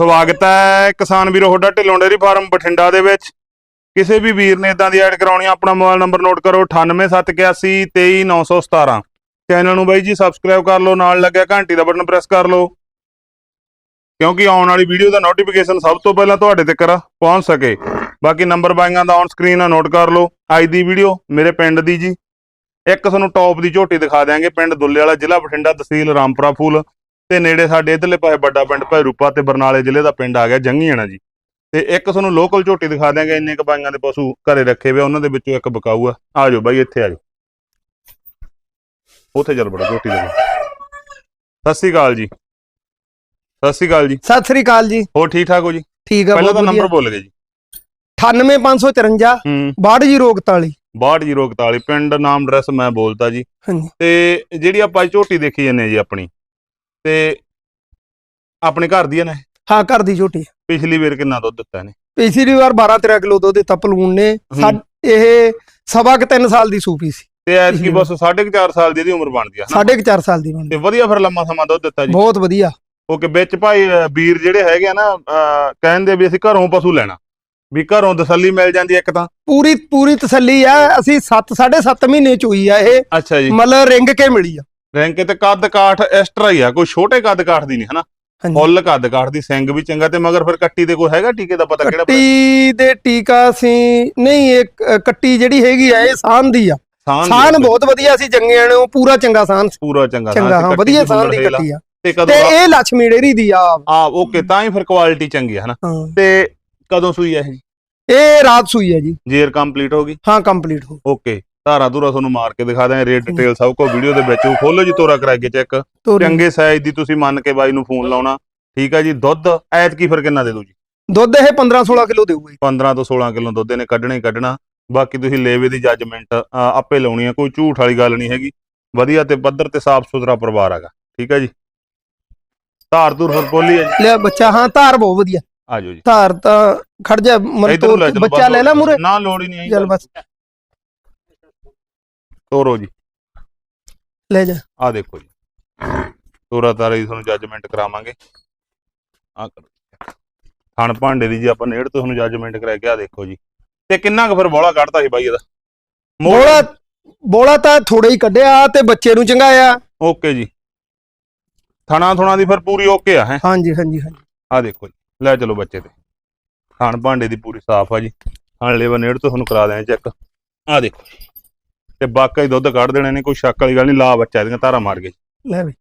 ਸਵਾਗਤ ਹੈ ਕਿਸਾਨ ਵੀਰੋ ਹੋਡਾ ਢਿੱਲੋਂ ਡੇਅਰੀ ਫਾਰਮ ਬਠਿੰਡਾ ਦੇ ਵਿੱਚ। ਕਿਸੇ ਵੀ ਵੀਰ ਨੇ ਇਦਾਂ ਦੀ ਐਡ ਕਰਾਉਣੀ ਆ, ਆਪਣਾ ਮੋਬਾਈਲ ਨੰਬਰ ਨੋਟ ਕਰੋ 98781 23917 ਚੈਨਲ ਨੂੰ ਬਾਈ ਜੀ ਸਬਸਕ੍ਰਾਈਬ ਕਰ ਲਓ, ਨਾਲ ਲੱਗਿਆ ਘੰਟੀ ਦਾ ਬਟਨ ਪ੍ਰੈਸ ਕਰ ਲਓ। ਕਿਉਂਕਿ ਆਉਣ ਵਾਲੀ ਵੀਡੀਓ ਦਾ ਨੋਟੀਫਿਕੇਸ਼ਨ ਸਭ ਤੋਂ ਪਹਿਲਾਂ ਤੁਹਾਡੇ ਤੱਕ ਪਹੁੰਚ ਸਕੇ। ਬਾਕੀ ਨੰਬਰ ਬਾਈਆਂ ਦਾ ਔਨ ਸਕਰੀਨ ਆ ਨੋਟ ਕਰ ਲਓ। ਅੱਜ ਦੀ ਵੀਡੀਓ ਮੇਰੇ ਪਿੰਡ ਦੀ ਜੀ। ਇੱਕ ਤੁਹਾਨੂੰ ਟੌਪ ਦੀ ਝੋਟੀ ਦਿਖਾ ਦਿਆਂਗੇ, ਪਿੰਡ ਦੁੱਲੇ ਵਾਲਾ ਜ਼ਿਲ੍ਹਾ ਬਠਿੰਡਾ, ਤਹਿਸੀਲ ਰਾਮਪੁਰਾ ਫੂਲ। ਤੇ ਨੇੜੇ ਸਾਡੇ ਇਧਰਲੇ ਪਾਸੇ ਵੱਡਾ ਪਿੰਡ ਭੈਰੂਪਾ ਤੇ ਬਰਨਾਲੇ ਜ਼ਿਲ੍ਹੇ ਦਾ ਪਿੰਡ ਆ ਗਿਆ ਜੰਗੀਆਣਾ ਜੀ। ਤੇ ਇੱਕ ਤੁਹਾਨੂੰ ਲੋਕਲ ਝੋਟੀ ਦਿਖਾ ਦਿਆਂਗੇ ਇੰਨੇ ਕ ਬਾਈਆਂ ਦੇ ਪਸ਼ੂ ਘਰੇ ਰੱਖੇ ਹੋਏ ਉਹਨਾਂ ਦੇ ਵਿੱਚੋਂ ਇੱਕ ਬਕਾਊ ਆ। ਆ ਜਾਓ ਬਾਈ ਇੱਥੇ ਆ ਜਾਓ। ਉੱਥੇ ਚੱਲ ਬੜਾ ਝੋਟੀ ਦੇ। ਸਤਿ ਸ਼੍ਰੀ ਅਕਾਲ ਜੀ। ਸਤਿ ਸ਼੍ਰੀ ਅਕਾਲ ਜੀ। ਸਤਿ ਸ੍ਰੀ ਅਕਾਲ ਜੀ। ਹੋਰ ਠੀਕ ਠਾਕ ਹੋ ਜੀ? ਠੀਕ ਆ ਪਹਿਲਾਂ ਤਾਂ ਨੰਬਰ ਬੋਲ ਗਏ ਜੀ। 98554 ਹੂੰ। 62041 6241 ਪਿੰਡ ਨਾਮ ਐਡਰੈਸ ਮੈਂ ਬੋਲਤਾ ਜੀ। ਤੇ ਜਿਹੜੀ ਆਪਾਂ ਝੋਟੀ ਦੇਖੀ ਜਾਂਦੇ ਜੀ ਆਪਣੀ ਤੇ ਆਪਣੇ ਘਰ ਦੀ ਹੈ ਨਾ? ਇਹ? ਹਾਂ ਘਰ ਦੀ ਝੋਟੀ। ਪਿਛਲੀ ਵਾਰ ਕਿੰਨਾ ਦੁੱਧ ਦਿੱਤਾ ਇਹਨੇ? ਪਿਛਲੀ ਵਾਰ 12 13 ਕਿਲੋ ਦੁੱਧ ਦਿੱਤਾ ਪਲੂਣ ਨੇ। ਸਾ- ਇਹ ਸਵਾ ਕੁ 3 ਸਾਲ ਦੀ ਸੂਪੀ ਸੀ। ਤੇ ਐਤਕੀ ਪਿਛਲੀ ਬਸ 4.5 ਸਾਲ ਦੀ ਇਹਦੀ ਉਮਰ ਬਣਦੀ ਆ ਹਨਾ? ਸਾਢੇ ਕੁ ਚਾਰ ਸਾਲ ਦੀ ਬਣਦੀ ਤੇ ਵਧੀਆ ਫਿਰ ਲੰਮਾ ਸਮਾਂ ਦੁੱਧ ਦਿੱਤਾ ਜੀ। ਬਹੁਤ ਵਧੀਆ। ਓਕੇ ਵਿੱਚ ਭਾਈ ਅ, ਵੀਰ ਜਿਹੜੇ ਹੈਗੇ ਆ ਨਾ ਅ, ਕਹਿੰਦੇ ਵੀ ਅਸੀਂ ਘਰੋਂ ਪਸ਼ੂ ਲੈਣਾ। ਵੀ ਘਰੋਂ ਤਸੱਲੀ ਮਿਲ ਜਾਂਦੀ ਆ ਇੱਕ ਤਾਂ। ਪੂਰੀ ਪੂਰੀ ਤਸੱਲੀ ਆ ਅਸੀਂ 7 7.5 ਮਹੀਨੇ ਚ ਹੋਈ ਆ ਇਹ। ਅੱਛਾ ਜੀ। ਮਤਲਬ ਰਿੰਗ ਕੇ ਮਿਲੀ ਆ। ਰੈਂਕ ਤੇ ਕੱਦ ਕਾਠ ਐਕਸਟਰਾ ਹੀ ਆ ਕੋਈ ਛੋਟੇ ਕੱਦ ਕਾਠ ਦੀ ਨਹੀਂ ਹਨਾ? ਫੁੱਲ ਕੱਦ ਕਾਠ ਦੀ ਸਿੰਘ ਵੀ ਚੰਗਾ ਤੇ ਮਗਰ ਫਿਰ ਕੱਟੀ ਦੇ ਕੋਈ ਹੈਗਾ ਟੀਕੇ ਦਾ ਪਤਾ ਕਿਹੜਾ ਕੱਟੀ ਦੇ ਟੀਕਾ ਸੀ ਨਹੀਂ ਇਹ ਕੱਟੀ ਜਿਹੜੀ ਹੈਗੀ ਆ ਇਹ ਸਾਨ ਦੀ ਆ। ਸਾਨ ਆ। ਬਹੁਤ ਵਧੀਆ ਸੀ ਚੰਗਿਆਂ ਨੂੰ ਪੂਰਾ ਚੰਗਾ ਸਾਨ ਪੂਰਾ ਚੰਗਾ ਚੰਗਾ ਸਾਨ ਹਾਂ ਵਧੀਆ ਸਾਨ ਦੀ ਕੱਟੀ ਆ। ਤੇ ਤੇ ਕਦੋਂ ਇਹ ਲక్ష్ਮੀ ਡੇਰੀ ਦੀ ਆ। ਆ ਓਕੇ ਤਾਂ ਹੀ ਫਿਰ ਕੁਆਲਿਟੀ ਚੰਗੀ ਹੈ ਹਨਾ? ਤੇ ਕਦੋਂ ਸੂਈ ਹੈ ਇਹ? ਇਹ ਰਾਤ ਸੂਈ ਹੈ ਜੀ। ਜੇਰ ਕੰਪਲੀਟ ਹੋ ਗਈ? ਹਾਂ ਕੰਪਲੀਟ ਹੋ ਓਕੇ। ਧਾਰਾ ਧੂਰਾ ਤੁਹਾਨੂੰ ਮਾਰ ਕੇ ਦਿਖਾ ਦਿਆਂ ਰੇਟ ਡਿਟੇਲ ਸਭ ਕੋ ਵੀਡੀਓ ਦੇ ਵਿੱਚ। ਖੋਲੋ ਜੀ ਤੋਰਾ ਕਰਾ ਕੇ ਚੈੱਕ। ਚੰਗੇ ਸਾਈਜ਼ ਦੀ ਤੁਸੀਂ ਮੰਨ ਕੇ ਬਾਈ ਨੂੰ ਫੋਨ ਲਾਉਣਾ। ਠੀਕ ਹੈ ਜੀ ਦੁੱਧ ਐਤ ਕੀ ਫਿਰ ਕਿੰਨਾ ਦੇ ਦੂ ਜੀ? ਦੁੱਧ ਇਹ 15 16 ਕਿਲੋ ਦੇਊਗਾ ਜੀ। 15 ਤੋਂ 16 ਕਿਲੋ ਦੁੱਧ ਇਹਨੇ ਕੱਢਣਾ ਹੀ ਕੱਢਣਾ। ਬਾਕੀ ਤੁਸੀਂ ਲੇਵੇ ਦੀ ਜੱਜਮੈਂਟ ਆਪੇ ਲਾਉਣੀ ਹੈ ਕੋਈ ਝੂਠ ਵਾਲੀ ਗੱਲ ਨਹੀਂ ਹੈਗੀ। ਵਧੀਆ ਤੇ ਪੱਧਰ ਤੇ ਸਾਫ਼ ਸੁਥਰਾ ਪਰਿਵਾਰ ਹੈਗਾ। ਠੀਕ ਹੈ ਜੀ? ਧਾਰ ਧੂਰ ਫਿਰ ਬੋਲੀ ਹੈ ਜੀ। ਲੈ ਬੱਚਾ ਹਾਂ ਧਾਰ ਬਹੁਤ ਵਧੀਆ। ਆ ਜਾਓ ਜੀ। ਧਾਰ ਤਾਂ ਖੜ ਜਾ ਮਨ ਬੱਚਾ ਲੈ ਲੈ ਮੂਰੇ ਨਾ ਲੋੜ ਹੀ ਨਹੀਂ ਆਈ। ਚੱਲ ਬਸ। ਤੋਰੋ ਜੀ। ਲੈ ਜਾ। ਆ ਦੇਖੋ ਜੀ। ਤੋਰਾ ਤਾਰਾ ਦੀ ਤੁਹਾਨੂੰ ਜੱਜਮੈਂਟ ਕਰਾਵਾਂਗੇ। ਆ ਕਰੋ। ਥਣ ਭਾਂਡੇ ਦੀ ਜੀ ਆਪਾਂ ਨੇੜ ਤੋਂ ਤੁਹਾਨੂੰ ਜੱਜਮੈਂਟ ਕਰਾ ਕੇ ਆ ਦੇਖੋ ਜੀ। ਤੇ ਕਿੰਨਾ ਕੁ ਫਿਰ ਬੋਲਾ ਕੱਢਤਾ ਸੀ ਬਾਈ ਇਹਦਾ? ਮੋੜ- ਬੋਲਾ ਬੋਲਾ ਤਾਂ ਥੋੜਾ ਹੀ ਕੱਢਿਆ ਤੇ ਬੱਚੇ ਨੂੰ ਚੰਗਾਇਆ। ਓਕੇ ਜੀ। ਥਣਾ ਥੁਣਾ ਦੀ ਫਿਰ ਪੂਰੀ ਓਕੇ ਆ ਹੈ? ਹਾਂਜੀ ਹਾਂਜੀ ਹਾਂਜੀ। ਆ ਦੇਖੋ ਜੀ। ਲੈ ਚਲੋ ਬੱਚੇ ਤੇ। ਥਣ ਭਾਂਡੇ ਦੀ ਪੂਰੀ ਸਾਫ਼ ਆ ਜੀ। ਥਣ ਲੇਵਾ ਨੇੜ ਤੋਂ ਤੁਹਾਨੂੰ ਕਰਾ ਦਿਆਂ ਚੈੱਕ। ਆ ਦੇਖੋ ਜੀ। ਤੇ ਬਾਕੀ ਦੁੱਧ ਕੱਢ ਦੇਣੇ ਨੇ ਕੋਈ ਸ਼ੱਕ ਵਾਲੀ ਗੱਲ ਨਹੀਂ ਲਾ ਬੱਚਾ ਇਹਦੀਆਂ ਧਾਰਾ ਮਾਰ ਗਏ ਲੈ ਵੀ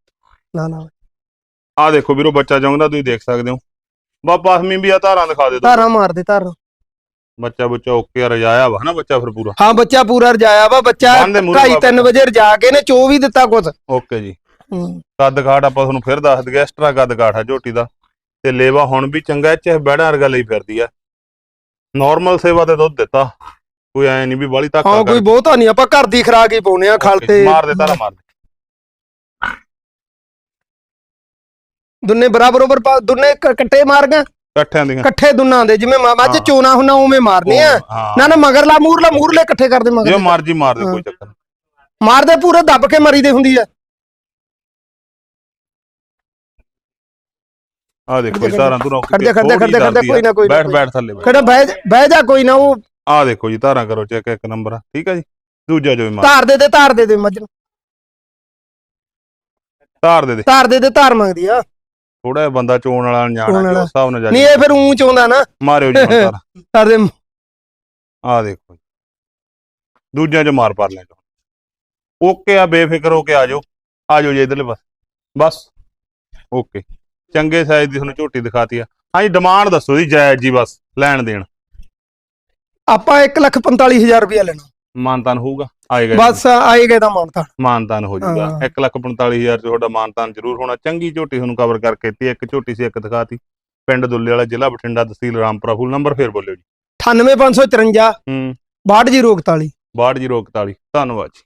ਨਾ ਨਾ ਆ ਦੇਖੋ ਵੀਰੋ ਬੱਚਾ ਚਾਹੁੰਦਾ ਤੁਸੀਂ ਦੇਖ ਸਕਦੇ ਹੋ। ਬਾ ਪਸਮੀ ਵੀ ਆ ਧਾਰਾਂ ਦਿਖਾ ਦੇ ਦੋ ਧਾਰਾਂ ਮਾਰ ਦੇ ਧਾਰਾਂ। ਬੱਚਾ ਬੱਚਾ ਓਕੇ ਰਜਾਇਆ ਵਾ ਹਨਾ ਬੱਚਾ ਫਿਰ ਪੂਰਾ। ਹਾਂ ਬੱਚਾ ਪੂਰਾ ਰਜਾਇਆ ਵਾ ਬੱਚਾ ਬੰਨ੍ਹ ਦੇ ਮੂਹਰੇ 2:30 3 ਵਜੇ ਰਜਾ ਕੇ ਨੇ ਚੋ ਵੀ ਦਿੱਤਾ ਕੁਛ। ਓਕੇ ਜੀ। ਹੂੰ। ਕੱਦ ਕਾਠ ਆਪਾਂ ਤੁਹਾਨੂੰ ਫਿਰ ਦੱਸ ਦਈਏ ਐਕਸਟਰਾ ਕੱਦ ਕਾਠ ਆ ਝੋਟੀ ਦਾ। ਤੇ ਲੇਵਾ ਹੁਣ ਵੀ ਚੰਗਾ ਚਾਹੇ ਬੈੜਾ ਵਰਗਾ ਲਈ ਫਿਰਦੀ ਆ। ਨਾਰਮਲ ਸੇਵਾ ਤੇ ਦੁੱਧ ਦਿੱਤਾ। ਕੋਈ ਐ ਨਹੀਂ ਵੀ ਬਾਲੀ ਧੱਕਾ ਹਾਂ ਕੋਈ ਬਹੁਤਾ ਨਹੀਂ ਆਪਾਂ ਘਰ ਦੀ ਖਰਾਕ ਹੀ ਪਾਉਨੇ ਆ ਖਲ ਤੇ। ਮਾਰ ਦੇ ਤਾਰਾ ਮਾਰ ਦੇ। ਦੁੰਨੇ ਬਰਾਬਰ ਪਾ- ਦੁੰਨੇ ਕੱਟੇ ਮਾਰ ਗਾ ਇਕੱਠਿਆਂ ਦੀਆਂ। ਇਕੱਠੇ ਦੁੰਨਾਂ ਦੇ ਜਿਵੇਂ ਮਾਮਾ ਚ ਹਾਂ। ਚੋਣਾ ਹੁਣਾ ਉਵੇਂ ਮਾਰਨੇ ਆ। ਨਾ ਨਾ ਮਗਰਲਾ ਮੂਰਲਾ ਮੂਰਲੇ ਇਕੱਠੇ ਕਰਦੇ ਜੋ ਮਗਰ ਮਰਜ਼ੀ ਮਾਰ ਦੇ ਕੋਈ ਚੱਕਰ। ਮਾਰਦੇ ਪੂਰੇ ਦੱਬ ਕੇ ਮਰੀ ਦੇ ਹੁੰਦੀ ਆ। ਆ ਦੇਖੋ ਜੀ ਧਾਰਾਂ ਧੁਰਾਂ ਖੜ ਜਾ, ਖੜ ਜਾ, ਖੜ ਜਾ, ਖੜ ਜਾ, ਕੋਈ ਨਾ, ਕੋਈ ਬੈਠ ਬੈਠ ਥੱਲੇ ਬੈਠ। ਜਾ- ਬਹਿ ਜਾ ਕੋਈ ਨਾ ਉਹ ਆ ਦੇਖੋ ਜੀ ਧਾਰਾਂ ਕਰੋ ਚੈੱਕ ਇੱਕ ਨੰਬਰ ਠੀਕ ਆ ਜੀ? ਦੂਜਾ ਜੋ ਵੀ ਮਾਰ ਧਾਰ ਦੇ ਦੇ ਧਾਰ ਦੇ ਦੇ ਮੱਝ। ਨੂੰ ਧਾਰ ਦੇ ਦੇ। ਧਾਰ ਦੇ ਦੇ ਧਾਰ ਮੰਗਦੀ ਆ। ਥੋੜਾ ਜਿਹਾ ਬੰਦਾ ਚੋਣ ਵਾਲਾ ਵਾਲਾ। ਉਸ ਹਿਸਾਬ ਨਾਲ ਜਾ ਨਹੀਂ ਇਹ ਫਿਰ ਊਂਚ ਆਉਂਦਾ ਨਾ। ਮਾਰਿਓ ਜੀ ਹੁਣ ਧਾਰ। ਧਾਰ ਦੇ ਆ ਦੇਖੋ ਜੀ। ਦੂਜਿਆਂ ਚ ਮਾਰ ਪਰ ਲੈ ਜਾਓ ਓਕੇ ਆ ਬੇਫਿਕਰ ਹੋ ਕੇ ਆ ਜਾਓ। ਆ ਜਾਓ ਜੀ ਇਧਰਲੇ ਬਸ ਬਸ। ਓਕੇ। ਚੰਗੇ ਸਾਈਜ਼ ਦੀ ਤੁਹਾਨੂੰ ਝੋਟੀ ਦਿਖਾਤੀ ਆ। ਹਾਂਜੀ ਡਿਮਾਂਡ ਦੱਸੋ ਜੀ ਜਾਇਜ਼ ਜੀ ਬਸ ਲੈਣ ਦੇਣ। ਆਪਾਂ 145000 ਰੁਪਇਆ ਲੈਣਾ। ਮਾਨਤਾਨ ਹੋਊਗਾ ਆਏਗਾ। ਬਸ ਆਏਗਾ ਇਹਦਾ ਮਾਨਤਾ ਮਾਨਤਾਨ। ਹੋ ਜਾਊਗਾ। ਹਾਂ। 145000 ਚ ਤੁਹਾਡਾ ਮਾਨਤਾਨ ਜ਼ਰੂਰ ਹੋਣਾ। ਚੰਗੀ ਝੋਟੀ ਤੁਹਾਨੂੰ ਕਵਰ ਕਰਕੇ ਦਿੱਤੀ ਇੱਕ ਝੋਟੀ ਸੀ ਇੱਕ ਦਿਖਾਤੀ। ਪਿੰਡ ਦੁੱਲੇ ਵਾਲਾ ਜ਼ਿਲ੍ਹਾ ਬਠਿੰਡਾ ਤਹਿਸੀਲ ਰਾਮਪੁਰਾ ਫੂਲ ਨੰਬਰ ਫੇਰ ਬੋਲਿਓ ਜੀ। 98554 ਹੂੰ। 62041 62041 ਧੰਨਵਾਦ ਜੀ।